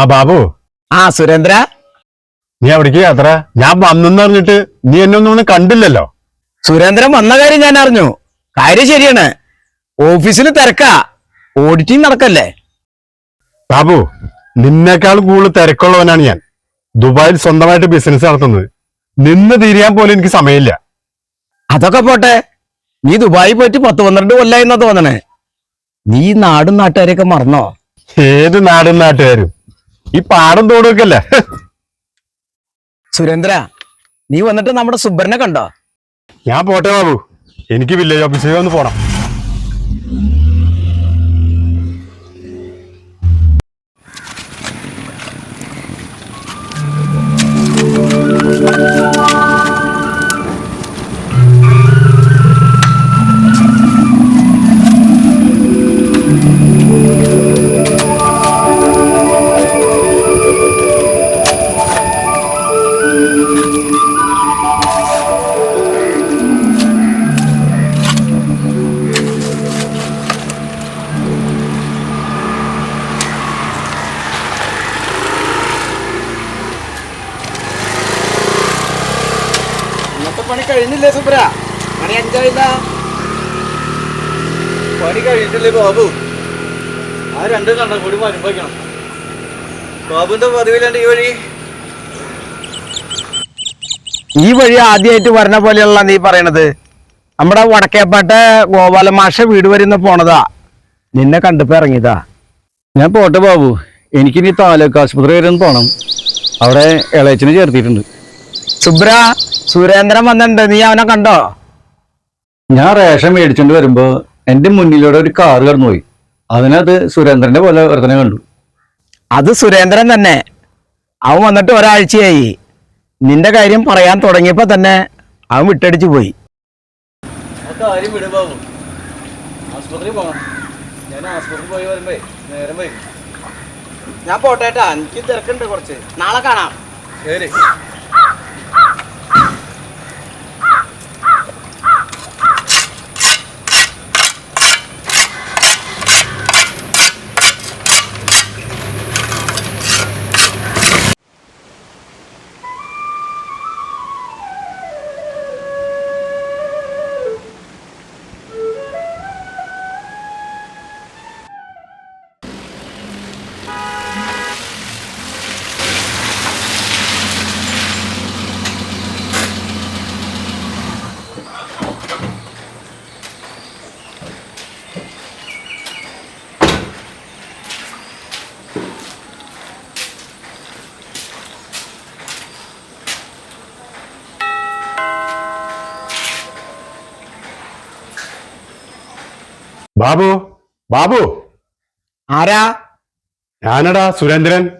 ആ ബാബു. ആ സുരേന്ദ്ര. നീ എവിടേക്ക് യാത്ര. ഞാൻ വന്നെന്ന് അറിഞ്ഞിട്ട് നീ എന്നെ ഒന്നും കണ്ടില്ലല്ലോ. സുരേന്ദ്രൻ വന്ന കാര്യം ഞാൻ അറിഞ്ഞു. കാര്യം ശരിയാണ്. ഓഫീസിൽ തിരക്കാ. ഓഡിറ്റിംഗ് നടക്കല്ലേ? ബാബു നിന്നേക്കാൾ കൂടുതൽ തിരക്കുള്ളവനാണ് ഞാൻ. ദുബായിൽ സ്വന്തമായിട്ട് ബിസിനസ് നടത്തുന്നത്. നിന്ന് തീരാൻ പോലും എനിക്ക് സമയമില്ല. അതൊക്കെ പോട്ടെ. നീ ദുബായി പോയിട്ട് പത്ത് പന്ത്രണ്ട് കൊല്ലായി എന്നാ തോന്നണേ. നീ നാടും നാട്ടുകാരെയൊക്കെ മറന്നോ? ഏത് നാടും നാട്ടുകാരും? ഈ പാടം തോടൊക്കെ അല്ലേ സുരേന്ദ്ര നീ വന്നിട്ട് നമ്മുടെ സുബ്രനെ കണ്ടോ? ഞാൻ പോട്ടെ ബാബു. എനിക്ക് വില്ലേജ് ഓഫീസിൽ ഒന്ന് പോണം. പണി കഴിഞ്ഞില്ലേ സുബ്ര? പണി അഞ്ചായില്ല. പണി കഴിഞ്ഞിട്ടില്ലേ ബാബു? ആ രണ്ടും കണ്ട കൂടി അനുഭവിക്കണം ബാബുവിന്റെ പതിവില്ലാണ്ട് ഈ വഴി? ഈ വഴി ആദ്യമായിട്ട് വരണ പോലെയുള്ള നീ പറയണത്. നമ്മുടെ വടക്കേപ്പാട്ട് ഗോപാല മാഷ വീട് വരുന്ന പോണതാ. നിന്നെ കണ്ടിപ്പോ ഇറങ്ങിയതാ. ഞാൻ പോട്ടെ ബാബു. എനിക്കിനി താലൂക്ക് ആശുപത്രി വരെ ഒന്ന് പോണം. അവിടെ ഇളയച്ചനെ ചേർത്തിട്ടുണ്ട് സുബ്ര സുരേന്ദ്രൻ വന്നിട്ടുണ്ട്. നീ അവനെ കണ്ടോ? ഞാൻ റേഷൻ മേടിച്ചോണ്ട് വരുമ്പോ എന്റെ മുന്നിലൂടെ ഒരു കാറ് കടന്നുപോയി. അതിനത് സുരേന്ദ്രന്റെ പോലെ ഒരുത്തനെ കണ്ടു. അത് സുരേന്ദ്രൻ തന്നെ. അവൻ വന്നിട്ട് ഒരാഴ്ചയായി. നിന്റെ കാര്യം പറയാൻ തുടങ്ങിയപ്പോ തന്നെ അവൻ വിട്ടടിച്ചു പോയി. പോയി പോയി ഞാൻ പോട്ടേട്ടാ എനിക്ക് തിരക്കുണ്ട് കുറച്ച്. നാളെ കാണാം. ശരി. ബാബു ബാബു. ആരാ? ഞാനടാ സുരേന്ദ്രൻ.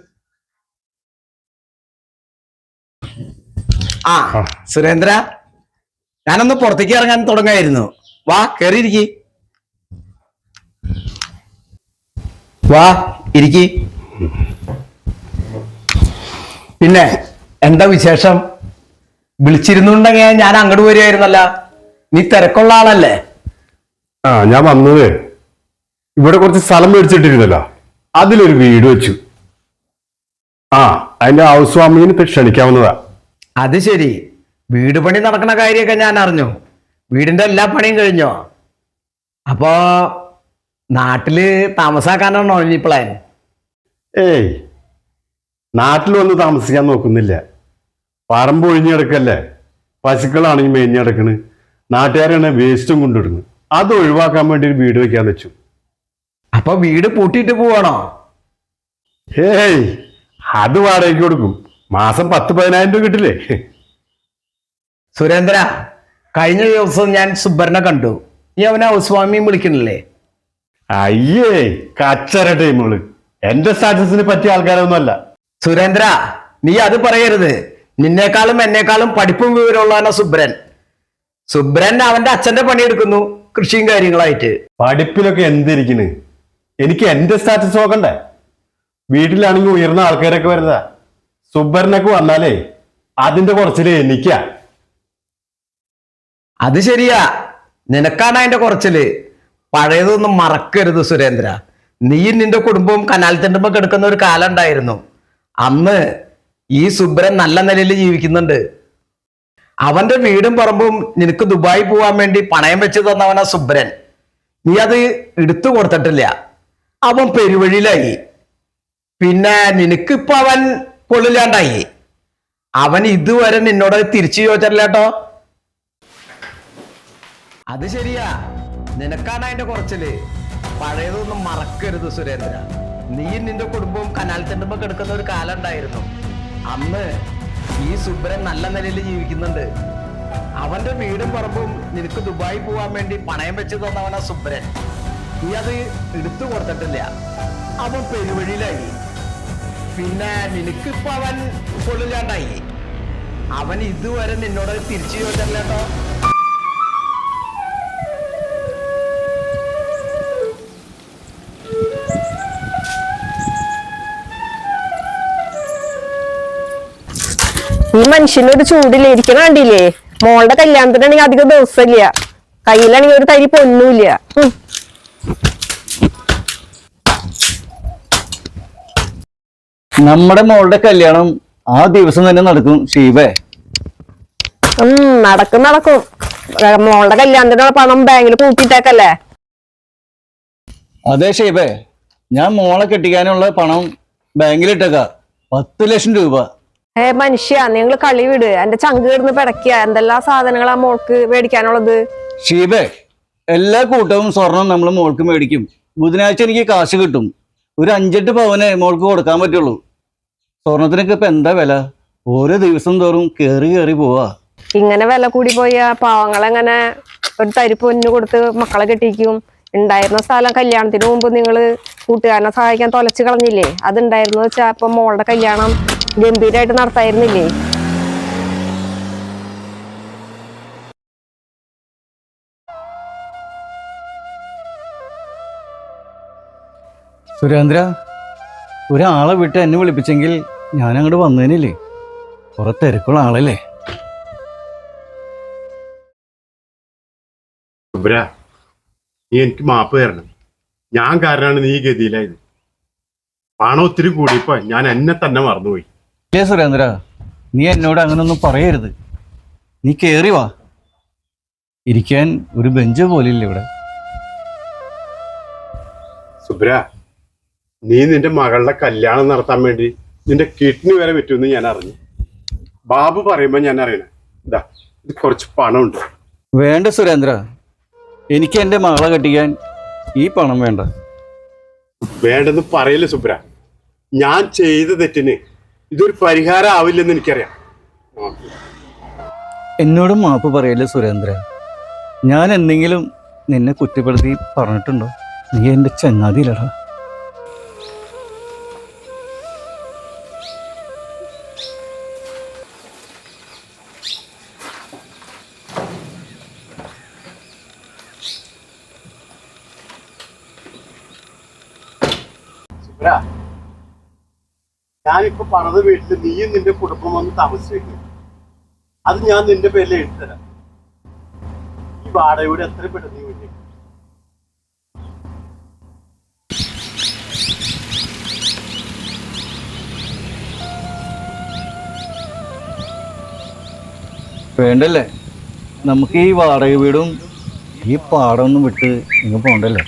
ആ. സുരേന്ദ്ര ഞാനൊന്ന് പുറത്തേക്ക് ഇറങ്ങാൻ തുടങ്ങായിരുന്നു. വാ കേറിയിരിക്കി. വാ ഇരിക്കി. പിന്നെ എന്താ വിശേഷം? വിളിച്ചിരുന്നുണ്ടെങ്കിൽ ഞാൻ അങ്ങോട്ട് വരുമായിരുന്നല്ല നീ തിരക്കുള്ള ആളല്ലേ? ആ ഞാൻ വന്നതേ ഇവിടെ കുറച്ച് സ്ഥലം മേടിച്ചിട്ടിരുന്നല്ലോ. അതിലൊരു വീട് വെച്ചു. ആ അതിന്റെ ഹൗസ് വാമിങ്ങിന് ഇപ്പൊ ക്ഷണിക്കാവുന്നതാ. അത് ശരി. വീട് പണി നടക്കുന്ന കാര്യമൊക്കെ ഞാൻ അറിഞ്ഞു. വീടിന്റെ എല്ലാ പണിയും കഴിഞ്ഞോ? അപ്പോ നാട്ടിൽ താമസാക്കാനാണോ ഈ പ്ലാൻ ഏയ് നാട്ടിൽ വന്ന് താമസിക്കാൻ നോക്കുന്നില്ല. പറമ്പ് ഒഴിഞ്ഞെടുക്കല്ലേ പശുക്കളാണെങ്കിൽ മേഞ്ഞെടുക്കണ് നാട്ടുകാരാണ് വേസ്റ്റും കൊണ്ടിടുന്നു അത് ഒഴിവാക്കാൻ വേണ്ടി ഒരു വീട് വെക്കാൻ വെച്ചു. അപ്പൊ വീട് പൂട്ടിയിട്ട് പോവാണോ? ഹേയ് അത് വാടകയ്ക്ക് കൊടുക്കും. മാസം പത്ത് പതിനായിരം രൂപ കിട്ടില്ലേ? സുരേന്ദ്ര കഴിഞ്ഞ ദിവസം ഞാൻ സുബ്ബറിനെ കണ്ടു. നീ അവനെ ഹൗസ്വാമിയും വിളിക്കണില്ലേ അയ്യേ കച്ചറ ടൈമുകൾ എന്റെ സ്റ്റാറ്റസിന് പറ്റിയ ആൾക്കാരൊന്നും അല്ല സുരേന്ദ്ര നീ അത് പറയരുത്. നിന്നേക്കാളും എന്നേക്കാളും പഠിപ്പും വിവരമുള്ളവനാ സുബ്രൻ. സുബ്രൻ അവന്റെ അച്ഛന്റെ പണിയെടുക്കുന്നു കൃഷിയും കാര്യങ്ങളായിട്ട്. പഠിപ്പിലൊക്കെ എന്തിരിക്കണ്? എനിക്ക് എന്റെ സ്റ്റാറ്റസ് നോക്കണ്ടേ? വീട്ടിലാണെങ്കിൽ ഉയർന്ന ആൾക്കാരൊക്കെ വരുന്നതാ. സുബറിനൊക്കെ വന്നാലേ അതിന്റെ കുറച്ചിൽ എനിക്കാ. അത് ശരിയാ. നിനക്കാണ് അതിന്റെ കുറച്ചിൽ. പഴയതൊന്നും മറക്കരുത് സുരേന്ദ്ര. നീയും നിന്റെ കുടുംബവും കനാൽ തെണ്ടുമ്പോ കിടക്കുന്ന ഒരു കാലം ഉണ്ടായിരുന്നു. അന്ന് ഈ സുബ്രൻ നല്ല നിലയിൽ ജീവിക്കുന്നുണ്ട്. അവന്റെ വീടും പറമ്പും നിനക്ക് ദുബായി പോവാൻ വേണ്ടി പണയം വെച്ച് തന്നവനാ സുബ്രൻ. നീ അത് എടുത്തു കൊടുത്തിട്ടില്ല. അവൻ പെരുവഴിയിലായി. പിന്നെ നിനക്കിപ്പോ അവൻ കൊള്ളില്ലാണ്ടായി. അവൻ ഇതുവരെ നിന്നോട് തിരിച്ചു ചോദിച്ചിട്ടില്ലാട്ടോ അത് ശരിയാ. നിനക്കാണ് അതിന്റെ കുറച്ചിൽ. പഴയതൊന്നും മറക്കരുത് സുരേന്ദ്ര. നീ നിന്റെ കുടുംബവും കനാൽ തെണ്ടുമ്പോ കിടക്കുന്ന ഒരു കാലം ഉണ്ടായിരുന്നു. അന്ന് ഈ സുബ്രൻ നല്ല നിലയിൽ ജീവിക്കുന്നുണ്ട്. അവന്റെ വീടും പറമ്പും നിനക്ക് ദുബായി പോവാൻ വേണ്ടി പണയം വെച്ച് തന്നവനാ സുബ്രൻ. നീ അത് എടുത്തു കൊടുത്തിട്ടില്ല. അവൻ പെരുവഴിയിലായി. പിന്നെ നിനക്കിപ്പോ അവൻ കൊള്ളില്ലാണ്ടായി അവൻ ഇതുവരെ നിന്നോട് തിരിച്ചു ചോദിച്ചിട്ടില്ല കേട്ടോ. ഈ മനുഷ്യനൊരു ചൂടില്ല ഇരിക്കണ കണ്ടില്ലേ? മോളുടെ കല്യാണത്തിനാണെങ്കിൽ അധികം ദിവസമില്ല. കയ്യിലാണെങ്കിൽ ഒരു തരി പൊന്നുമില്ല. നമ്മുടെ മോളുടെ കല്യാണം ആ ദിവസം തന്നെ നടക്കും ശിവേ നടക്കും നടക്കും. മോളുടെ കല്യാണത്തിനുള്ള പണം ബാങ്കിൽ കൂട്ടിയിട്ടേക്കല്ലേ? അതെ ഷീബേ. ഞാൻ മോളെ കെട്ടിക്കാനുള്ള പണം ബാങ്കിലിട്ടേക്ക. പത്ത് ലക്ഷം രൂപ. ഏ മനുഷ്യ നിങ്ങൾ കളി വിട്. എന്റെ ചങ്ക് കിടന്ന് പിടയ്ക്കുക എന്തെല്ലാം സാധനങ്ങളാ മോൾക്ക് മേടിക്കാനുള്ളത്? ഷീബേ എല്ലാ കൂട്ടവും സ്വർണം നമ്മൾ മോൾക്ക് മേടിക്കും. ബുധനാഴ്ച എനിക്ക് കാശ് കിട്ടും. ഒരു അഞ്ചെട്ട് പവനെ മോൾക്ക് കൊടുക്കാൻ പറ്റുള്ളൂ. സ്വർണത്തിനൊക്കെ ഇപ്പൊ എന്താ വില? ഓരോ ദിവസം തോറും കേറി കേറി പോവാ. ഇങ്ങനെ വില കൂടി പോയ പാവങ്ങളെങ്ങനെ ഒരു തരി പൊന്നു കൊടുത്ത് മക്കളെ കെട്ടിക്കും? ഉണ്ടായിരുന്ന സ്ഥലം കല്യാണത്തിന് മുമ്പ് നിങ്ങൾ കൂട്ടുകാരനെ സഹായിക്കാൻ തൊലച്ച് കളഞ്ഞില്ലേ? അതുണ്ടായിരുന്നു വെച്ചാ ഇപ്പൊ മോളുടെ കല്യാണം ഗംഭീരമായിട്ട് നടത്തായിരുന്നില്ലേ? സുരേന്ദ്ര ഒരാളെ വിട്ട് എന്നെ വിളിപ്പിച്ചെങ്കിൽ ഞാൻ അങ്ങോട്ട് വന്നതിനില്ലേ കുറെ തിരക്കുള്ള ആളല്ലേ? നീ എനിക്ക് മാപ്പ് തരണം. ഞാൻ കാരണമാണ് നീ ഗതിയിലായത്. പണം ഒത്തിരി കൂടിയപ്പോ ഞാൻ എന്നെ തന്നെ മറന്നുപോയി. ഇല്ലേ സുരേന്ദ്ര നീ എന്നോട് അങ്ങനൊന്നും പറയരുത്. നീ കയറി വാ. ഇരിക്കാൻ ഒരു ബെഞ്ച് പോലില്ല ഇവിടെ. സുബ്ര നീ നിന്റെ മകളുടെ കല്യാണം നടത്താൻ വേണ്ടി നിന്റെ കിഡ്നി വരെ പറ്റുമെന്ന് ഞാൻ അറിഞ്ഞു. ബാബു പറയുമ്പോ ഞാൻ അറിയണേ. ഇതാ ഇത് കുറച്ച് പണമുണ്ട്. വേണ്ട സുരേന്ദ്ര. എനിക്ക് എന്റെ മകളെ കെട്ടിക്കാൻ ഈ പണം വേണ്ട. വേണ്ടെന്ന് പറയല്ലേ സുബ്ര. ഞാൻ ചെയ്ത തെറ്റിന് ഇതൊരു പരിഹാരം ആവില്ലെന്ന് എനിക്കറിയാം. എന്നോട് മാപ്പ് പറയല്ലേ സുരേന്ദ്ര ഞാൻ എന്തെങ്കിലും നിന്നെ കുറ്റപ്പെടുത്തി പറഞ്ഞിട്ടുണ്ടോ? നീ എന്റെ ചങ്ങാതിയിലടാ. സുബ്ര ഞാനിപ്പോ പറഞ്ഞ വീട്ടിൽ നീയും നിന്റെ കുടുംബം വന്ന് താമസിച്ചു അത് ഞാൻ നിന്റെ പേരിൽ എഴുതിത്തരാം. ഈ വാടകയുടെ എത്ര പെട്ടെന്ന് നീ വീട്ടിൽ വേണ്ടല്ലേ? നമുക്ക് ഈ വാടക വീടും ഈ പാടമൊന്നും വിട്ട് ഇങ്ങ് പോണ്ടല്ലോ?